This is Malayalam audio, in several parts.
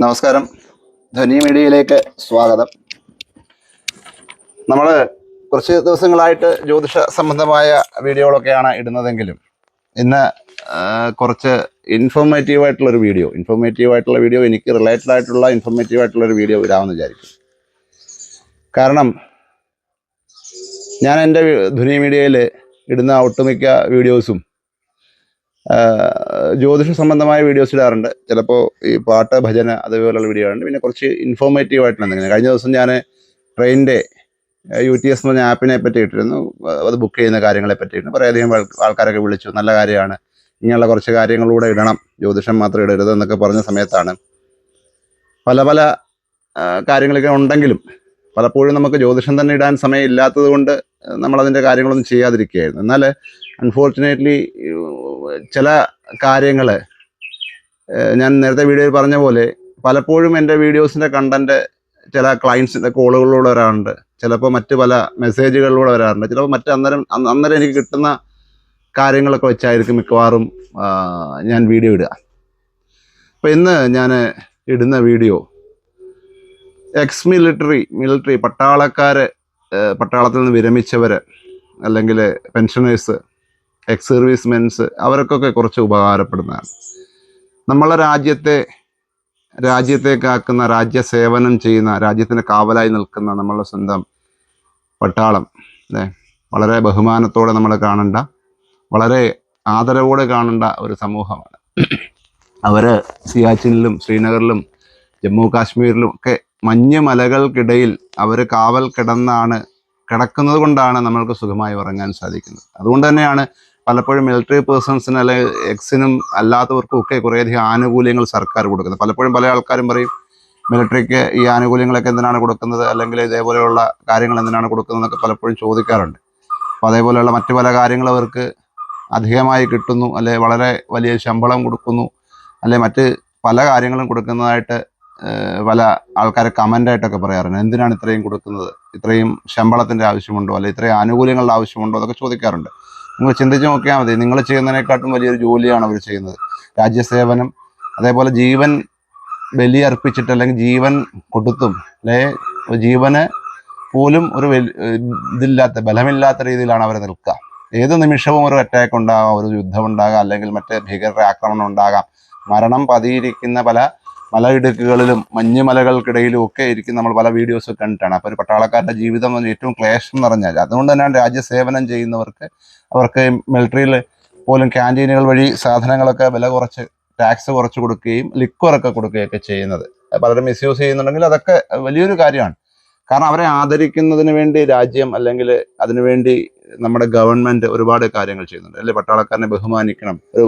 നമസ്കാരം. ധ്വനി മീഡിയയിലേക്ക് സ്വാഗതം. നമ്മൾ കുറച്ച് ദിവസങ്ങളായിട്ട് ജ്യോതിഷ സംബന്ധമായ വീഡിയോകളൊക്കെയാണ് ഇടുന്നതെങ്കിലും ഇന്ന് കുറച്ച് ഇൻഫോർമേറ്റീവ് ആയിട്ടുള്ളൊരു വീഡിയോ. ഇൻഫോർമേറ്റീവ് ആയിട്ടുള്ള വീഡിയോ എനിക്ക് റിലേറ്റഡ് ആയിട്ടുള്ള ഇൻഫോർമേറ്റീവ് ആയിട്ടുള്ളൊരു വീഡിയോ ഇടാമെന്ന് വിചാരിക്കും കാരണം ഞാൻ എന്റെ ധ്വനി മീഡിയയിൽ ഇടുന്ന ഒട്ടുമിക്ക വീഡിയോസും ജ്യോതിഷ സംബന്ധമായ വീഡിയോസ് ഇടാറുണ്ട്. ചിലപ്പോൾ ഈ പാട്ട് ഭജന അതുപോലുള്ള വീഡിയോ ഉണ്ട് പിന്നെ കുറച്ച് ഇൻഫോർമേറ്റീവ് ആയിട്ടുള്ള എന്തെങ്കിലും. കഴിഞ്ഞ ദിവസം ഞാൻ ട്രെയിനിന്റെ യു ടി എസ് എന്ന് പറഞ്ഞ ആപ്പിനെ പറ്റി ഇട്ടിരുന്നു. അത് ബുക്ക് ചെയ്യുന്ന കാര്യങ്ങളെ പറ്റിയിരുന്നു കുറേയധികം ആൾക്കാരൊക്കെ വിളിച്ചു. നല്ല കാര്യമാണ്. ഇങ്ങനെയുള്ള കുറച്ച് കാര്യങ്ങളിലൂടെ ഇടണം. ജ്യോതിഷം മാത്രം ഇടരുത് എന്നൊക്കെ പറഞ്ഞ സമയത്താണ് പല പല കാര്യങ്ങളൊക്കെ ഉണ്ടെങ്കിലും പലപ്പോഴും നമുക്ക് ജ്യോതിഷം തന്നെ ഇടാൻ സമയം ഇല്ലാത്തത് കൊണ്ട് നമ്മളതിന്റെ കാര്യങ്ങളൊന്നും ചെയ്യാതിരിക്കുകയായിരുന്നു. എന്നാൽ അൺഫോർച്ചുനേറ്റ്ലി ചില കാര്യങ്ങൾ ഞാൻ നേരത്തെ വീഡിയോയിൽ പറഞ്ഞ പോലെ പലപ്പോഴും എന്റെ വീഡിയോസിന്റെ കണ്ടന്റ് ചില ക്ലയൻസിന്റെ കോളുകളിലൂടെ വരാറുണ്ട്. ചിലപ്പോൾ മറ്റ് പല മെസ്സേജുകളിലൂടെ വരാറുണ്ട്. ചിലപ്പോൾ മറ്റ് അന്നേരം അന്ന് അന്നേരം എനിക്ക് കിട്ടുന്ന കാര്യങ്ങളൊക്കെ വെച്ചായിരിക്കും മിക്കവാറും ഞാൻ വീഡിയോ ഇടുക. അപ്പോൾ ഇന്ന് ഞാൻ ഇടുന്ന വീഡിയോ എക്സ് മിലിറ്ററി മിലിറ്ററി പട്ടാളക്കാർ പട്ടാളത്തിൽ നിന്ന് വിരമിച്ചവർ അല്ലെങ്കിൽ പെൻഷനേഴ്സ് എക്സ് സർവീസ് മെൻസ് അവർക്കൊക്കെ കുറച്ച് ഉപകാരപ്പെടുന്നതാണ്. നമ്മളെ രാജ്യത്തെ രാജ്യത്തെ കാക്കുന്ന രാജ്യസേവനം ചെയ്യുന്ന രാജ്യത്തിന് കാവലായി നിൽക്കുന്ന നമ്മളെ സ്വന്തം പട്ടാളം അല്ലേ വളരെ ബഹുമാനത്തോടെ നമ്മൾ കാണേണ്ട വളരെ ആദരവോടെ കാണേണ്ട ഒരു സമൂഹമാണ്. അവർ സിയാച്ചിനിലും ശ്രീനഗറിലും ജമ്മു കാശ്മീരിലും ഒക്കെ മഞ്ഞ് മലകൾക്കിടയിൽ അവർ കാവൽ കിടന്നാണ് കിടക്കുന്നത് കൊണ്ടാണ് നമ്മൾക്ക് സുഖമായി ഉറങ്ങാൻ സാധിക്കുന്നത്. അതുകൊണ്ട് തന്നെയാണ് പലപ്പോഴും മിലിറ്ററി പേഴ്സൺസിന് അല്ലെങ്കിൽ എക്സിനും അല്ലാത്തവർക്കും ഒക്കെ കുറേയധികം ആനുകൂല്യങ്ങൾ സർക്കാർ കൊടുക്കുന്നത്. പലപ്പോഴും പല ആൾക്കാരും പറയും മിലിറ്ററിക്ക് ഈ ആനുകൂല്യങ്ങളൊക്കെ എന്തിനാണ് കൊടുക്കുന്നത്? അല്ലെങ്കിൽ ഇതേപോലെയുള്ള കാര്യങ്ങൾ എന്തിനാണ് കൊടുക്കുന്നതെന്നൊക്കെ പലപ്പോഴും ചോദിക്കാറുണ്ട്. അപ്പോൾ അതേപോലെയുള്ള മറ്റു പല കാര്യങ്ങൾ അവർക്ക് അധികമായി കിട്ടുന്നു അല്ലെ വളരെ വലിയ ശമ്പളം കൊടുക്കുന്നു അല്ലെ മറ്റ് പല കാര്യങ്ങളും കൊടുക്കുന്നതായിട്ട് പല ആൾക്കാർ കമന്റായിട്ടൊക്കെ പറയാറുണ്ട്. എന്തിനാണ് ഇത്രയും കൊടുക്കുന്നത്? ഇത്രയും ശമ്പളത്തിന്റെ ആവശ്യമുണ്ടോ? അല്ലെ ഇത്രയും ആനുകൂല്യങ്ങളുടെ ആവശ്യമുണ്ടോ? അതൊക്കെ ചോദിക്കാറുണ്ട്. നിങ്ങൾ ചിന്തിച്ച് നോക്കിയാൽ മതി. നിങ്ങൾ ചെയ്യുന്നതിനെക്കാട്ടും വലിയൊരു ജോലിയാണ് അവർ ചെയ്യുന്നത്. രാജ്യസേവനം അതേപോലെ ജീവൻ ബലിയർപ്പിച്ചിട്ട് അല്ലെങ്കിൽ ജീവൻ കൊടുത്തും അല്ലെ? ജീവന് പോലും ഒരു ഇതില്ലാത്ത ബലമില്ലാത്ത രീതിയിലാണ് അവർ നിൽക്കുക. ഏത് നിമിഷവും ഒരു അറ്റാക്ക് ഉണ്ടാകാം ഒരു യുദ്ധം ഉണ്ടാകാം അല്ലെങ്കിൽ മറ്റേ ഭീകരരുടെ ആക്രമണം ഉണ്ടാകാം. മരണം പതിയിരിക്കുന്ന പല മലയിടുക്കുകളിലും മഞ്ഞുമലകൾക്കിടയിലും ഒക്കെ ഇരിക്കും നമ്മൾ പല വീഡിയോസ് കണ്ടിട്ടാണ്. അപ്പോൾ ഒരു പട്ടാളക്കാരുടെ ജീവിതം ഏറ്റവും ക്ലേശം നിറഞ്ഞാൽ അതുകൊണ്ട് തന്നെയാണ് രാജ്യസേവനം ചെയ്യുന്നവർക്ക് അവർക്ക് മിലിറ്ററിയിൽ പോലും ക്യാന്റീനുകൾ വഴി സാധനങ്ങളൊക്കെ വില കുറച്ച് ടാക്സ് കുറച്ച് കൊടുക്കുകയും ലിക്വറൊക്കെ കൊടുക്കുകയൊക്കെ ചെയ്യുന്നത്. പലരും മിസ്യൂസ് ചെയ്യുന്നുണ്ടെങ്കിൽ അതൊക്കെ വലിയൊരു കാര്യമാണ്. കാരണം അവരെ ആദരിക്കുന്നതിന് വേണ്ടി രാജ്യം അല്ലെങ്കിൽ അതിനുവേണ്ടി നമ്മുടെ ഗവൺമെന്റ് ഒരുപാട് കാര്യങ്ങൾ ചെയ്യുന്നുണ്ട്. അല്ലെ പട്ടാളക്കാരനെ ബഹുമാനിക്കണം. ഒരു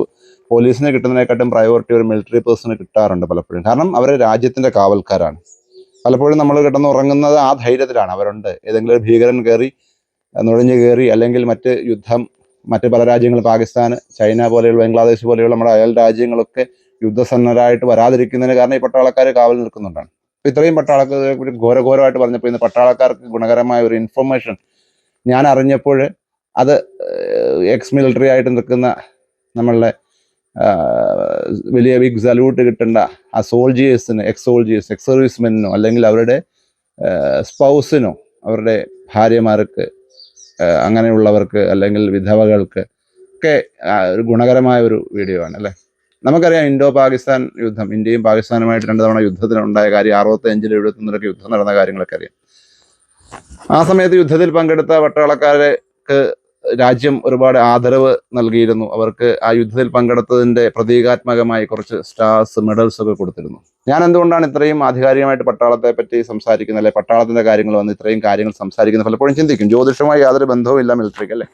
പോലീസിന് കിട്ടുന്നതിനെക്കാട്ടും പ്രയോറിറ്റി ഒരു മിലിറ്ററി പേഴ്സണ് കിട്ടാറുണ്ട് പലപ്പോഴും. കാരണം അവർ രാജ്യത്തിന്റെ കാവൽക്കാരാണ്. പലപ്പോഴും നമ്മൾ കിടന്ന് ഉറങ്ങുന്നത് ആ ധൈര്യത്തിലാണ്. അവരുണ്ട്. ഏതെങ്കിലും ഒരു ഭീകരൻ കയറി നുഴഞ്ഞു കയറി അല്ലെങ്കിൽ മറ്റ് യുദ്ധം മറ്റ് പല രാജ്യങ്ങൾ പാകിസ്ഥാൻ ചൈന പോലെയുള്ള ബംഗ്ലാദേശ് പോലെയുള്ള നമ്മുടെ അയൽ രാജ്യങ്ങളൊക്കെ യുദ്ധസന്നരായിട്ട് വരാതിരിക്കുന്നതിന് കാരണം ഈ പട്ടാളക്കാർ കാവൽ നിൽക്കുന്നുണ്ടാണ്. അപ്പോൾ ഇത്രയും പട്ടാളക്കാരെ കുറിച്ച് ഘോരഘോരമായിട്ട് പറഞ്ഞപ്പോൾ ഇന്ന് പട്ടാളക്കാർക്ക് ഗുണകരമായ ഒരു ഇൻഫർമേഷൻ ഞാൻ അറിഞ്ഞപ്പോൾ അത് എക്സ് മിലിറ്ററി ആയിട്ട് നിൽക്കുന്ന നമ്മളുടെ വലിയ ബിഗ് സല്യൂട്ട് കിട്ടേണ്ട ആ സോൾജിയേഴ്സിന് എക്സ് സോൾജിയേഴ്സ് എക്സ് സർവീസ് മെന്നിനോ അല്ലെങ്കിൽ അവരുടെ സ്പൗസിനോ അവരുടെ ഭാര്യമാർക്ക് അങ്ങനെയുള്ളവർക്ക് അല്ലെങ്കിൽ വിധവകൾക്ക് ഒക്കെ ഒരു ഗുണകരമായ ഒരു വീഡിയോ ആണ് അല്ലേ? നമുക്കറിയാം ഇൻഡോ പാകിസ്ഥാൻ യുദ്ധം ഇന്ത്യയും പാകിസ്ഥാനുമായിട്ട് രണ്ട് തവണ യുദ്ധത്തിനുണ്ടായ കാര്യം അറുപത്തി അഞ്ചിൽ എഴുപത്തൊന്നിലൊക്കെ യുദ്ധം നടന്ന കാര്യങ്ങളൊക്കെ അറിയാം. ആ സമയത്ത് യുദ്ധത്തിൽ പങ്കെടുത്ത പട്ടാളക്കാർക്ക് രാജ്യം ഒരുപാട് ആദരവ് നൽകിയിരുന്നു. അവർക്ക് ആ യുദ്ധത്തിൽ പങ്കെടുത്തതിന്റെ പ്രതീകാത്മകമായി കുറച്ച് സ്റ്റാർസ് മെഡൽസ് ഒക്കെ കൊടുത്തിരുന്നു. ഞാൻ എന്തുകൊണ്ടാണ് ഇത്രയും ആധികാരികമായിട്ട് പട്ടാളത്തെ പറ്റി സംസാരിക്കുന്നത്? അല്ലെ? പട്ടാളത്തിന്റെ കാര്യങ്ങൾ വന്ന് ഇത്രയും കാര്യങ്ങൾ സംസാരിക്കുന്നത് പലപ്പോഴും ചിന്തിക്കും. ജ്യോതിഷമായി യാതൊരു ബന്ധവും ഇല്ല മിലിറ്ററിക്ക് അല്ലേ?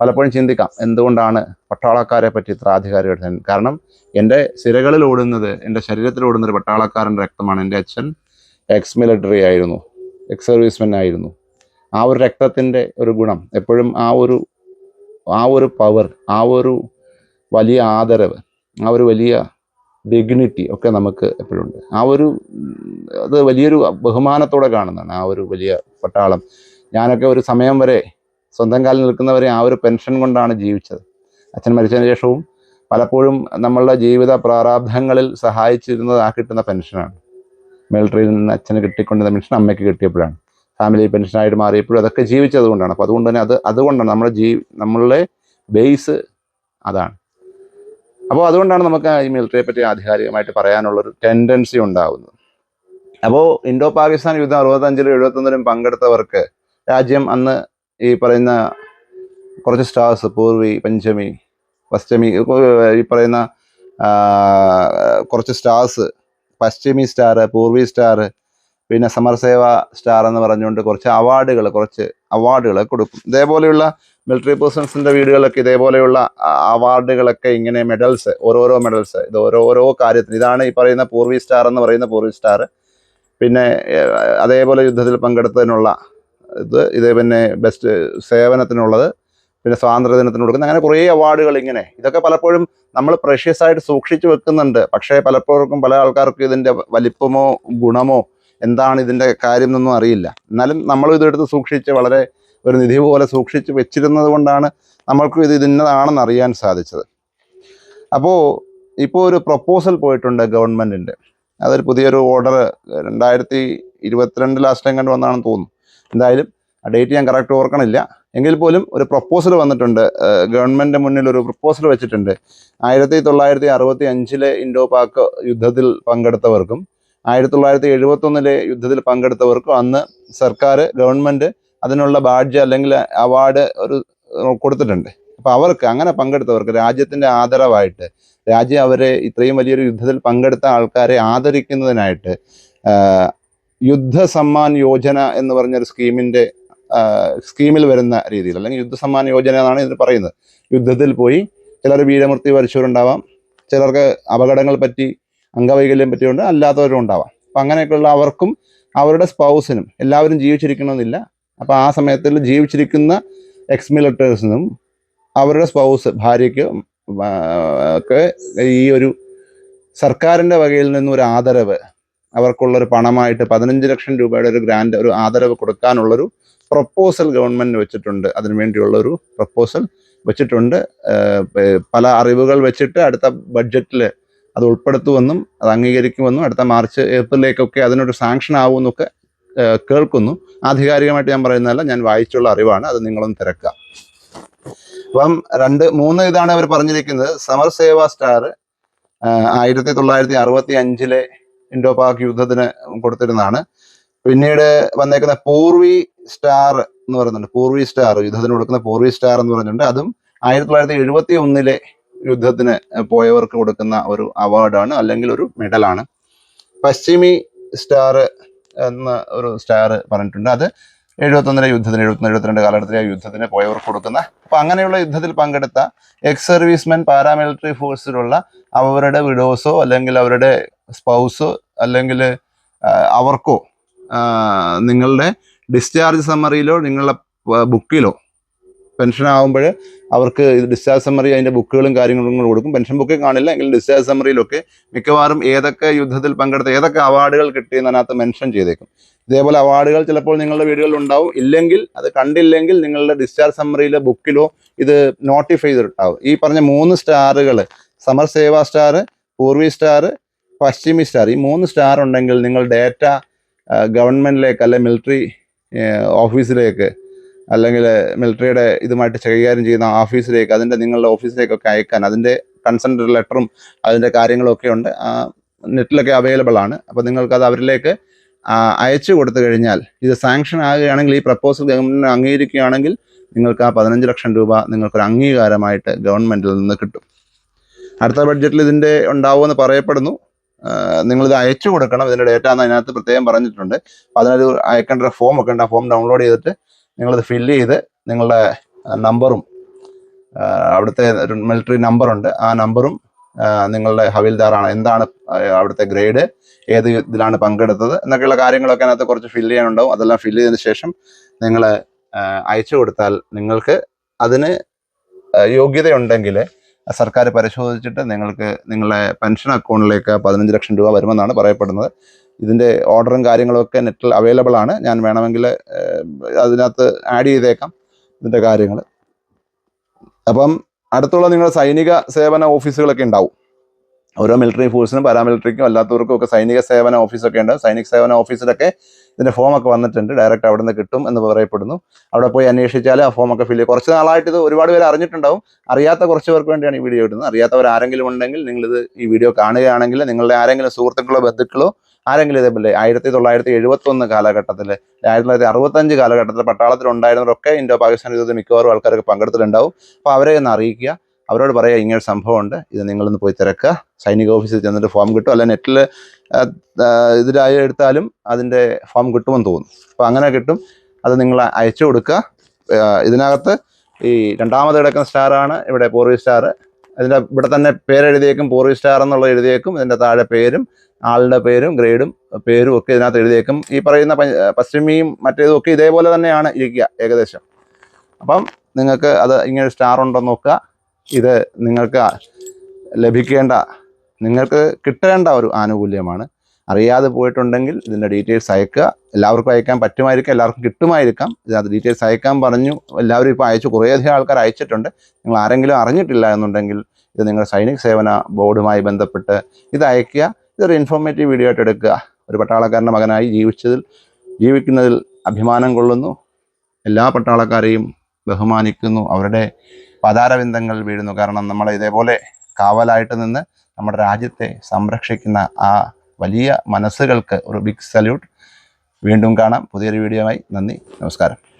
പലപ്പോഴും ചിന്തിക്കാം എന്തുകൊണ്ടാണ് പട്ടാളക്കാരെ പറ്റി ഇത്ര ആധികാരികമായിട്ട് കാരണം എന്റെ സിരകളിൽ ഓടുന്നത് എന്റെ ശരീരത്തിൽ ഓടുന്ന പട്ടാളക്കാരന്റെ രക്തമാണ്. എന്റെ അച്ഛൻ എക്സ് മിലിറ്ററി ആയിരുന്നു എക്സ് സർവീസ്മെൻ ആയിരുന്നു. ആ ഒരു രക്തത്തിന്റെ ഒരു ഗുണം എപ്പോഴും ആ ഒരു ആ ഒരു പവർ ആ ഒരു വലിയ ആദരവ് ആ ഒരു വലിയ ഡിഗ്നിറ്റി ഒക്കെ നമുക്ക് എപ്പോഴും ഉണ്ട്. ആ ഒരു അത് വലിയൊരു ബഹുമാനത്തോടെ കാണുന്നതാണ് ആ ഒരു വലിയ പട്ടാളം. ഞാനൊക്കെ ഒരു സമയം വരെ സ്വന്തം കാലിൽ നിൽക്കുന്നവരെ ആ ഒരു പെൻഷൻ കൊണ്ടാണ് ജീവിച്ചത്. അച്ഛൻ മരിച്ചതിന് ശേഷവും പലപ്പോഴും നമ്മളുടെ ജീവിത പ്രാരാബ്ധങ്ങളിൽ സഹായിച്ചിരുന്നത് ആ കിട്ടുന്ന പെൻഷനാണ് മിലിറ്ററിയിൽ നിന്ന് അച്ഛന് കിട്ടിക്കൊണ്ടിരുന്ന പെൻഷൻ അമ്മയ്ക്ക് കിട്ടിയപ്പോഴാണ്. ഫാമിലി പെൻഷനായിട്ട് മാറിയപ്പോഴും അതൊക്കെ ജീവിച്ചത് കൊണ്ടാണ്. അപ്പോൾ അതുകൊണ്ട് തന്നെ അത് അതുകൊണ്ടാണ് നമ്മുടെ ജീ നമ്മളുടെ ബേസ് അതാണ്. അപ്പോൾ അതുകൊണ്ടാണ് നമുക്ക് ഈ മിലിറ്ററിയെ പറ്റി ആധികാരികമായിട്ട് പറയാനുള്ളൊരു ടെൻഡൻസി ഉണ്ടാകുന്നത് അപ്പോൾ ഇൻഡോ പാകിസ്ഥാൻ യുദ്ധം അറുപത്തഞ്ചിലും എഴുപത്തൊന്നിലും പങ്കെടുത്തവർക്ക് രാജ്യം അന്ന് ഈ പറയുന്ന കുറച്ച് സ്റ്റാർസ് പൂർവി പഞ്ചമി പശ്ചമി ഈ പറയുന്ന കുറച്ച് stars Paschimi star Purvi star പിന്നെ സമർസേവ സ്റ്റാർ എന്ന് പറഞ്ഞുകൊണ്ട് കുറച്ച് അവാർഡുകൾ കുറച്ച് അവാർഡുകൾ കൊടുക്കും. ഇതേപോലെയുള്ള മിലിറ്ററി പേഴ്സൺസിന്റെ വീടുകളൊക്കെ ഇതേപോലെയുള്ള അവാർഡുകളൊക്കെ ഇങ്ങനെ മെഡൽസ് ഓരോരോ മെഡൽസ് ഇത് ഓരോരോ കാര്യത്തിന്. ഇതാണ് ഈ പറയുന്ന പൂർവി സ്റ്റാർ എന്ന് പറയുന്ന പൂർവി സ്റ്റാർ. പിന്നെ അതേപോലെ യുദ്ധത്തിൽ പങ്കെടുത്തതിനുള്ള ഇത് ഇത് പിന്നെ ബെസ്റ്റ് സേവനത്തിനുള്ളത് പിന്നെ സ്വാതന്ത്ര്യദിനത്തിന് കൊടുക്കുന്ന അങ്ങനെ കുറേ അവാർഡുകൾ ഇങ്ങനെ. ഇതൊക്കെ പലപ്പോഴും നമ്മൾ പ്രഷ്യസായിട്ട് സൂക്ഷിച്ചു വെക്കുന്നുണ്ട്. പക്ഷേ പലപ്പോഴും പല ആൾക്കാർക്കും ഇതിന്റെ വലിപ്പമോ ഗുണമോ എന്താണ് ഇതിന്റെ കാര്യം എന്നൊന്നും അറിയില്ല. എന്നാലും നമ്മളും ഇതെടുത്ത് സൂക്ഷിച്ച് വളരെ ഒരു നിധി പോലെ സൂക്ഷിച്ച് വെച്ചിരുന്നത് കൊണ്ടാണ് നമ്മൾക്ക് ഇത് ഇതിന്നതാണെന്ന് അറിയാൻ സാധിച്ചത്. അപ്പോൾ ഇപ്പോൾ ഒരു പ്രപ്പോസൽ പോയിട്ടുണ്ട് ഗവൺമെന്റിന്റെ അതൊരു പുതിയൊരു ഓർഡർ രണ്ടായിരത്തി ഇരുപത്തിരണ്ട് ലാസ്റ്റ് ടൈം കണ്ട് വന്നാണെന്ന് തോന്നുന്നു. എന്തായാലും ആ ഡേറ്റ് ഞാൻ കറക്റ്റ് ഓർക്കണില്ല. എങ്കിൽ പോലും ഒരു പ്രപ്പോസൽ വന്നിട്ടുണ്ട്. ഗവൺമെന്റ് മുന്നിൽ ഒരു പ്രപ്പോസൽ വെച്ചിട്ടുണ്ട്. ആയിരത്തി തൊള്ളായിരത്തി അറുപത്തി അഞ്ചിലെ ഇൻഡോ പാക് യുദ്ധത്തിൽ പങ്കെടുത്തവർക്കും ആയിരത്തി തൊള്ളായിരത്തി എഴുപത്തൊന്നിലെ യുദ്ധത്തിൽ പങ്കെടുത്തവർക്കും അന്ന് സർക്കാർ ഗവൺമെന്റ് അതിനുള്ള ബാഡ്ജ് അല്ലെങ്കിൽ അവാർഡ് ഒരു കൊടുത്തിട്ടുണ്ട്. അപ്പോൾ അവർക്ക് അങ്ങനെ പങ്കെടുത്തവർക്ക് രാജ്യത്തിന്റെ ആദരവായിട്ട് രാജ്യം അവരെ ഇത്രയും വലിയൊരു യുദ്ധത്തിൽ പങ്കെടുത്ത ആൾക്കാരെ ആദരിക്കുന്നതിനായിട്ട് യുദ്ധ സമ്മാൻ യോജന എന്ന് പറഞ്ഞൊരു സ്കീമിന്റെ സ്കീമിൽ വരുന്ന രീതിയിൽ അല്ലെങ്കിൽ യുദ്ധ സമ്മാൻ യോജന എന്നാണ് ഇതിന് പറയുന്നത്. യുദ്ധത്തിൽ പോയി ചിലർ വീരമൃത്യു വരിച്ചവരുണ്ടാവാം ചിലർക്ക് അപകടങ്ങൾ പറ്റി അംഗവൈകല്യം പറ്റിയുണ്ട് അല്ലാത്തവരും ഉണ്ടാവാം. അപ്പം അങ്ങനെയൊക്കെയുള്ള അവർക്കും അവരുടെ സ്പൗസിനും എല്ലാവരും ജീവിച്ചിരിക്കണമെന്നില്ല. അപ്പോൾ ആ സമയത്തിൽ ജീവിച്ചിരിക്കുന്ന എക്സ് മിലിറ്റേഴ്സിനും അവരുടെ സ്പൗസ് ഭാര്യയ്ക്ക് ഒക്കെ ഈ ഒരു സർക്കാരിന്റെ വകയിൽ നിന്നും ഒരു ആദരവ് അവർക്കുള്ളൊരു പണമായിട്ട് പതിനഞ്ച് ലക്ഷം രൂപയുടെ ഒരു ഗ്രാൻഡ് ഒരു ആദരവ് കൊടുക്കാനുള്ളൊരു പ്രപ്പോസൽ ഗവൺമെന്റ് വെച്ചിട്ടുണ്ട്. അതിനു വേണ്ടിയുള്ള ഒരു പ്രപ്പോസൽ വെച്ചിട്ടുണ്ട്. പല അറിവുകൾ വെച്ചിട്ട് അടുത്ത ബഡ്ജറ്റിൽ അത് ഉൾപ്പെടുത്തുമെന്നും അത് അംഗീകരിക്കുമെന്നും അടുത്ത മാർച്ച് ഏപ്രിലേക്കൊക്കെ അതിനൊരു സാങ്ഷൻ ആവുമെന്നൊക്കെ കേൾക്കുന്നു. ആധികാരികമായിട്ട് ഞാൻ പറയുന്നതല്ല ഞാൻ വായിച്ചുള്ള അറിവാണ്. അത് നിങ്ങളൊന്ന് തിരക്കുക. അപ്പം രണ്ട് മൂന്ന് ഇതാണ് അവർ പറഞ്ഞിരിക്കുന്നത്. സമർ സേവ സ്റ്റാർ ആയിരത്തി തൊള്ളായിരത്തി അറുപത്തി അഞ്ചിലെ ഇൻഡോ പാക് യുദ്ധത്തിന് കൊടുത്തിരുന്നതാണ്. പിന്നീട് വന്നേക്കുന്ന പൂർവി സ്റ്റാർ എന്ന് പറയുന്നുണ്ട്. പൂർവി സ്റ്റാർ യുദ്ധത്തിന് കൊടുക്കുന്ന പൂർവി സ്റ്റാർ എന്ന് പറഞ്ഞിട്ടുണ്ട്. അതും ആയിരത്തി തൊള്ളായിരത്തി എഴുപത്തി ഒന്നിലെ യുദ്ധത്തിന് പോയവർക്ക് കൊടുക്കുന്ന ഒരു അവാർഡാണ് അല്ലെങ്കിൽ ഒരു മെഡലാണ്. പശ്ചിമി സ്റ്റാർ എന്ന ഒരു സ്റ്റാർ പറഞ്ഞിട്ടുണ്ട്. അത് എഴുപത്തൊന്നിലെ യുദ്ധത്തിന് എഴുപത്തൊന്ന് എഴുപത്തിരണ്ട് കാലഘട്ടത്തിലെ യുദ്ധത്തിന് പോയവർക്ക് കൊടുക്കുന്ന അപ്പൊ അങ്ങനെയുള്ള യുദ്ധത്തിൽ പങ്കെടുത്ത എക്സ് സർവീസ്മെൻ പാരാമിലിറ്ററി ഫോഴ്സിലുള്ള അവരുടെ വിഡോസോ അല്ലെങ്കിൽ അവരുടെ സ്പൗസോ അല്ലെങ്കിൽ അവർക്കോ നിങ്ങളുടെ ഡിസ്ചാർജ് സമ്മറിയിലോ നിങ്ങളുടെ ബുക്കിലോ പെൻഷൻ ആകുമ്പോൾ അവർക്ക് ഡിസ്ചാർജ് സമ്മറി അതിന്റെ ബുക്കുകളും കാര്യങ്ങളും കൂടെ കൊടുക്കും. പെൻഷൻ ബുക്കേ കാണില്ല എങ്കിൽ ഡിസ്ചാർജ് സമ്മറിയിലൊക്കെ മിക്കവാറും ഏതൊക്കെ യുദ്ധത്തിൽ പങ്കെടുത്ത ഏതൊക്കെ അവാർഡുകൾ കിട്ടിയെന്ന് അതിനകത്ത് മെൻഷൻ ചെയ്തേക്കും. ഇതേപോലെ അവാർഡുകൾ ചിലപ്പോൾ നിങ്ങളുടെ വീടുകളിൽ ഉണ്ടാവും ഇല്ലെങ്കിൽ അത് കണ്ടില്ലെങ്കിൽ നിങ്ങളുടെ ഡിസ്ചാർജ് സമ്മറിയിലെ ബുക്കിലോ ഇത് നോട്ടിഫൈ ചെയ്തിട്ടുണ്ടാവും. ഈ പറഞ്ഞ മൂന്ന് സ്റ്റാറുകൾ Samar Seva star Purvi star Paschimi star ഈ മൂന്ന് സ്റ്റാർ ഉണ്ടെങ്കിൽ നിങ്ങൾ ഡേറ്റ ഗവൺമെന്റിലേക്ക് അല്ലെ മിലിറ്ററി ഓഫീസിലേക്ക് അല്ലെങ്കിൽ മിലിറ്ററിയുടെ ഇതുമായിട്ട് കൈകാര്യം ചെയ്യുന്ന ഓഫീസിലേക്ക് അതിന്റെ നിങ്ങളുടെ ഓഫീസിലേക്കൊക്കെ അയക്കാൻ അതിന്റെ കൺസെന്റ് ലെറ്ററും അതിന്റെ കാര്യങ്ങളൊക്കെ ഉണ്ട്. നെറ്റിലൊക്കെ അവൈലബിൾ ആണ്. അപ്പോൾ നിങ്ങൾക്കത് അവരിലേക്ക് അയച്ചു കൊടുത്തു കഴിഞ്ഞാൽ ഇത് സാങ്ഷൻ ആകുകയാണെങ്കിൽ ഈ പ്രപ്പോസൽ ഗവൺമെന്റ് അംഗീകരിക്കുകയാണെങ്കിൽ നിങ്ങൾക്ക് ആ പതിനഞ്ച് ലക്ഷം രൂപ നിങ്ങൾക്കൊരു അംഗീകാരമായിട്ട് ഗവൺമെന്റിൽ നിന്ന് കിട്ടും. അടുത്ത ബഡ്ജറ്റിൽ ഇതിന്റെ ഉണ്ടാവുമെന്ന് പറയപ്പെടുന്നു. നിങ്ങളിത് അയച്ചു കൊടുക്കണം. ഇതിന്റെ ഡേറ്റ എന്ന് അതിനകത്ത് പ്രത്യേകം പറഞ്ഞിട്ടുണ്ട്. അപ്പോൾ അതിനൊരു അയക്കേണ്ട ഒരു ഫോം ഒക്കെ ഉണ്ട്. ആ ഫോം ഡൗൺലോഡ് ചെയ്തിട്ട് നിങ്ങളത് ഫില്ല് ചെയ്ത് നിങ്ങളുടെ നമ്പറും അവിടുത്തെ ഒരു മിലിറ്ററി നമ്പറുണ്ട് ആ നമ്പറും നിങ്ങളുടെ ഹവിൽദാറാണ്. എന്താണ് അവിടുത്തെ ഗ്രേഡ് ഏത് ഇതിലാണ് പങ്കെടുത്തത് എന്നൊക്കെയുള്ള കാര്യങ്ങളൊക്കെ അതിനകത്ത് കുറച്ച് ഫില്ല് ചെയ്യാനുണ്ടാവും. അതെല്ലാം ഫില്ല് ചെയ്തതിന് ശേഷം നിങ്ങൾ അയച്ചു കൊടുത്താൽ നിങ്ങൾക്ക് അതിന് യോഗ്യതയുണ്ടെങ്കിൽ സർക്കാർ പരിശോധിച്ചിട്ട് നിങ്ങൾക്ക് നിങ്ങളെ പെൻഷൻ അക്കൗണ്ടിലേക്ക് പതിനഞ്ച് ലക്ഷം രൂപ വരുമെന്നാണ് പറയപ്പെടുന്നത്. ഇതിന്റെ ഓർഡറും കാര്യങ്ങളൊക്കെ നെറ്റിൽ അവൈലബിൾ ആണ്. ഞാൻ വേണമെങ്കിൽ അതിനകത്ത് ആഡ് ചെയ്തേക്കാം ഇതിന്റെ കാര്യങ്ങൾ അപ്പം അടുത്തുള്ള നിങ്ങളുടെ സൈനിക സേവന ഓഫീസുകളൊക്കെ ഉണ്ടാവും. ഓരോ മിലിറ്ററി ഫോഴ്സിനും പാരാമിലിറ്ററിക്കും അല്ലാത്തവർക്കും ഒക്കെ സൈനിക സേവന ഓഫീസൊക്കെ ഉണ്ട്. സൈനിക സേവന ഓഫീസിലൊക്കെ ഫോം ഒക്കെ വന്നിട്ടുണ്ട്. ഡയറക്റ്റ് അവിടെ നിന്ന് കിട്ടും എന്ന് പറയപ്പെടുന്നു. അവിടെ പോയി അന്വേഷിച്ചാൽ ആ ഫോം ഒക്കെ ഫില്ല് കുറച്ച് നാളായിട്ട് ഇത് ഒരുപാട് പേര് അറിഞ്ഞിട്ടുണ്ടാവും. അറിയാത്ത കുറച്ച് പേർക്ക് വേണ്ടിയാണ് ഈ വീഡിയോ ഇടുന്നത്. അറിയാത്തവർ ആരെങ്കിലും ഉണ്ടെങ്കിൽ നിങ്ങളിത് ഈ വീഡിയോ കാണുകയാണെങ്കിൽ നിങ്ങളുടെ ആരെങ്കിലും സുഹൃത്തുക്കളോ ബന്ധുക്കളോ ആരെങ്കിലും ഇതേപോലെ ആയിരത്തി തൊള്ളായിരത്തി എഴുപത്തി ഒന്ന് കാലഘട്ടത്തിൽ ആയിരത്തി തൊള്ളായിരത്തി അറുപത്തഞ്ച് കാലഘട്ടത്തിൽ പട്ടാളത്തിൽ ഉണ്ടായിരുന്നവരൊക്കെ ഇൻഡോ പാകിസ്ഥാൻ യുദ്ധത്തിൽ മിക്കവാറും ആൾക്കാരൊക്കെ പങ്കെടുത്തിട്ടുണ്ടാവും. അപ്പോൾ അവരെ ഒന്ന് അറിയിക്കുക. അവരോട് പറയുക ഒരു സംഭവമുണ്ട് ഇത് നിങ്ങളൊന്ന് പോയി തിരക്കുക. സൈനിക ഓഫീസിൽ ചെന്നിട്ട് ഫോം കിട്ടും. അല്ല നെറ്റിൽ ഇതിലായി എടുത്താലും അതിന്റെ ഫോം കിട്ടുമെന്ന് തോന്നുന്നു. അപ്പോൾ അങ്ങനെ കിട്ടും. അത് നിങ്ങൾ അയച്ചു കൊടുക്കുക. ഇതിനകത്ത് ഈ രണ്ടാമത് കിടക്കുന്ന സ്റ്റാറാണ് ഇവിടെ പോർവി സ്റ്റാർ അതിന്റെ ഇവിടെ തന്നെ പേരെഴുതിയേക്കും പോർവി സ്റ്റാർ എന്നുള്ള എഴുതിയേക്കും. ഇതിന്റെ താഴെ പേരും ആളുടെ പേരും ഗ്രേഡും പേരും ഒക്കെ ഇതിനകത്ത് എഴുതിയേക്കും. ഈ പറയുന്ന പശ്ചിമിയും മറ്റേതും ഒക്കെ ഇതേപോലെ തന്നെയാണ് ഇരിക്കുക ഏകദേശം. അപ്പം നിങ്ങൾക്ക് അത് ഇങ്ങനെ സ്റ്റാർ ഉണ്ടോ നോക്കുക. ഇത് നിങ്ങൾക്ക് ലഭിക്കേണ്ട നിങ്ങൾക്ക് കിട്ടേണ്ട ഒരു ആനുകൂല്യമാണ്. അറിയാതെ പോയിട്ടുണ്ടെങ്കിൽ ഇതിന്റെ ഡീറ്റെയിൽസ് അയക്കുക. എല്ലാവർക്കും അയക്കാൻ പറ്റുമായിരിക്കാം എല്ലാവർക്കും കിട്ടുമായിരിക്കാം. ഇതിനകത്ത് ഡീറ്റെയിൽസ് അയക്കാൻ പറഞ്ഞു എല്ലാവരും ഇപ്പോൾ അയച്ചു. കുറേയധികം ആൾക്കാർ അയച്ചിട്ടുണ്ട്. നിങ്ങൾ ആരെങ്കിലും അറിഞ്ഞിട്ടില്ല എന്നുണ്ടെങ്കിൽ ഇത് നിങ്ങളുടെ സൈനിക സേവന ബോർഡുമായി ബന്ധപ്പെട്ട് ഇത് അയക്കുക. ഇതൊരു ഇൻഫോർമേറ്റീവ് വീഡിയോ ആയിട്ട് എടുക്കുക. ഒരു പട്ടാളക്കാരന്റെ മകനായി ജീവിച്ചതിൽ ജീവിക്കുന്നതിൽ അഭിമാനം കൊള്ളുന്നു. എല്ലാ പട്ടാളക്കാരെയും ബഹുമാനിക്കുന്നു. അവരുടെ പതാരവിന്ദങ്ങൾ വീഴുന്നു. കാരണം നമ്മൾ ഇതേപോലെ കാവലായിട്ട് നിന്ന് നമ്മുടെ രാജ്യത്തെ സംരക്ഷിക്കുന്ന ആ വലിയ മനസ്സുകൾക്ക് ഒരു ബിഗ് സല്യൂട്ട് വീണ്ടും കാണാം. പുതിയൊരു വീഡിയോയുമായി നന്ദി. നമസ്കാരം.